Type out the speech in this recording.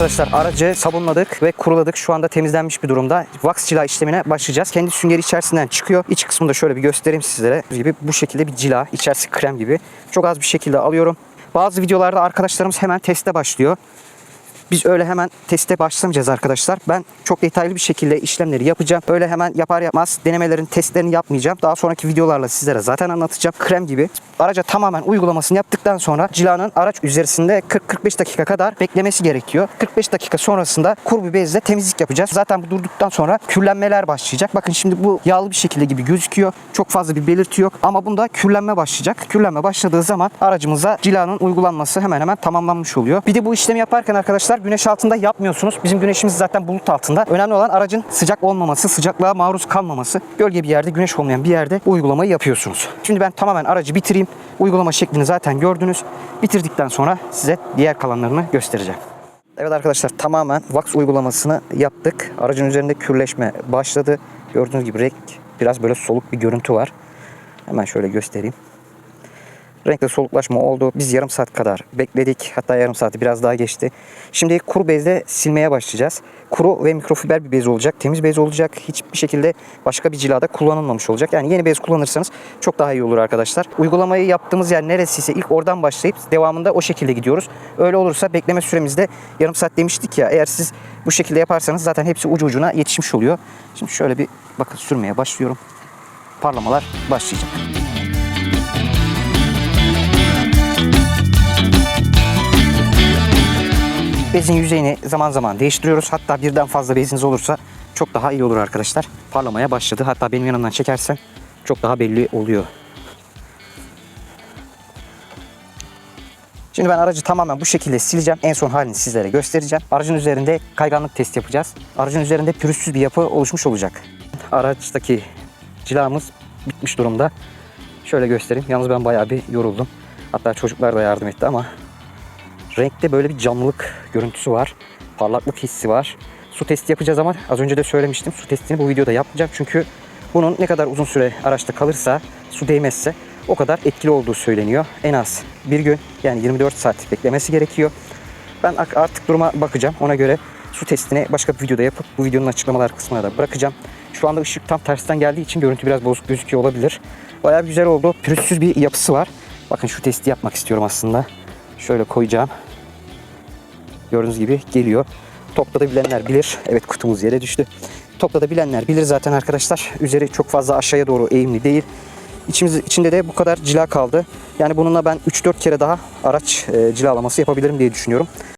Arkadaşlar aracı sabunladık ve kuruladık. Şu anda temizlenmiş bir durumda. Wax cila işlemine başlayacağız. Kendi süngeri içerisinden çıkıyor. İç kısmını da şöyle bir göstereyim sizlere. Gibi bu şekilde bir cila. İçerisi krem gibi. Çok az bir şekilde alıyorum. Bazı videolarda arkadaşlarımız hemen teste başlıyor. Biz öyle hemen teste başlamayacağız arkadaşlar. Ben çok detaylı bir şekilde işlemleri yapacağım. Öyle hemen yapar yapmaz denemelerin testlerini yapmayacağım. Daha sonraki videolarla sizlere zaten anlatacağım. Krem gibi. Araca tamamen uygulamasını yaptıktan sonra cilanın araç üzerinde 40-45 dakika kadar beklemesi gerekiyor. 45 dakika sonrasında kuru bezle temizlik yapacağız. Zaten bu durduktan sonra kürlenmeler başlayacak. Bakın şimdi bu yağlı bir şekilde gibi gözüküyor. Çok fazla bir belirti yok ama bunda kürlenme başlayacak. Kürlenme başladığı zaman aracımıza cilanın uygulanması hemen hemen tamamlanmış oluyor. Bir de bu işlemi yaparken arkadaşlar güneş altında yapmıyorsunuz. Bizim güneşimiz zaten bulut altında. Önemli olan aracın sıcak olmaması, sıcaklığa maruz kalmaması. Gölge bir yerde, güneş olmayan bir yerde uygulamayı yapıyorsunuz. Şimdi ben tamamen aracı bitireyim. Uygulama şeklini zaten gördünüz. Bitirdikten sonra size diğer kalanlarını göstereceğim. Evet arkadaşlar tamamen wax uygulamasını yaptık. Aracın üzerinde kürleşme başladı. Gördüğünüz gibi renk biraz böyle soluk bir görüntü var. Hemen şöyle göstereyim. Renkli soluklaşma oldu. Biz yarım saat kadar bekledik. Hatta yarım saati biraz daha geçti. Şimdi kuru bezle silmeye başlayacağız. Kuru ve mikrofiber bir bez olacak. Temiz bez olacak. Hiçbir şekilde başka bir cilada kullanılmamış olacak. Yani yeni bez kullanırsanız çok daha iyi olur arkadaşlar. Uygulamayı yaptığımız yer neresiyse ilk oradan başlayıp devamında o şekilde gidiyoruz. Öyle olursa bekleme süremizde yarım saat demiştik ya. Eğer siz bu şekilde yaparsanız zaten hepsi ucu ucuna yetişmiş oluyor. Şimdi şöyle bir bakın sürmeye başlıyorum. Parlamalar başlayacak. Bezin yüzeyini zaman zaman değiştiriyoruz. Hatta birden fazla beziniz olursa çok daha iyi olur arkadaşlar. Parlamaya başladı. Hatta benim yanımdan çekersen çok daha belli oluyor. Şimdi ben aracı tamamen bu şekilde sileceğim. En son halini sizlere göstereceğim. Aracın üzerinde kayganlık testi yapacağız. Aracın üzerinde pürüzsüz bir yapı oluşmuş olacak. Araçtaki cilamız bitmiş durumda. Şöyle göstereyim. Yalnız ben bayağı bir yoruldum. Hatta çocuklar da yardım etti ama Renkte böyle bir camlılık görüntüsü var. Parlaklık hissi var. Su testi yapacağız ama az önce de söylemiştim. Su testini bu videoda yapmayacağım. Çünkü bunun ne kadar uzun süre araçta kalırsa, su değmezse o kadar etkili olduğu söyleniyor. En az bir gün yani 24 saat beklemesi gerekiyor. Ben artık duruma bakacağım. Ona göre su testini başka bir videoda yapıp bu videonun açıklamalar kısmına da bırakacağım. Şu anda ışık tam tersten geldiği için görüntü biraz bozuk gözüküyor olabilir. Bayağı güzel oldu. Pürüzsüz bir yapısı var. Bakın şu testi yapmak istiyorum aslında. Şöyle koyacağım. Gördüğünüz gibi geliyor. Topla da bilenler bilir. Evet kutumuz yere düştü. Topla da bilenler bilir zaten arkadaşlar. Üzeri çok fazla aşağıya doğru eğimli değil. İçimiz, içinde de bu kadar cila kaldı. Yani bununla ben 3-4 kere daha araç e, cilalaması yapabilirim diye düşünüyorum.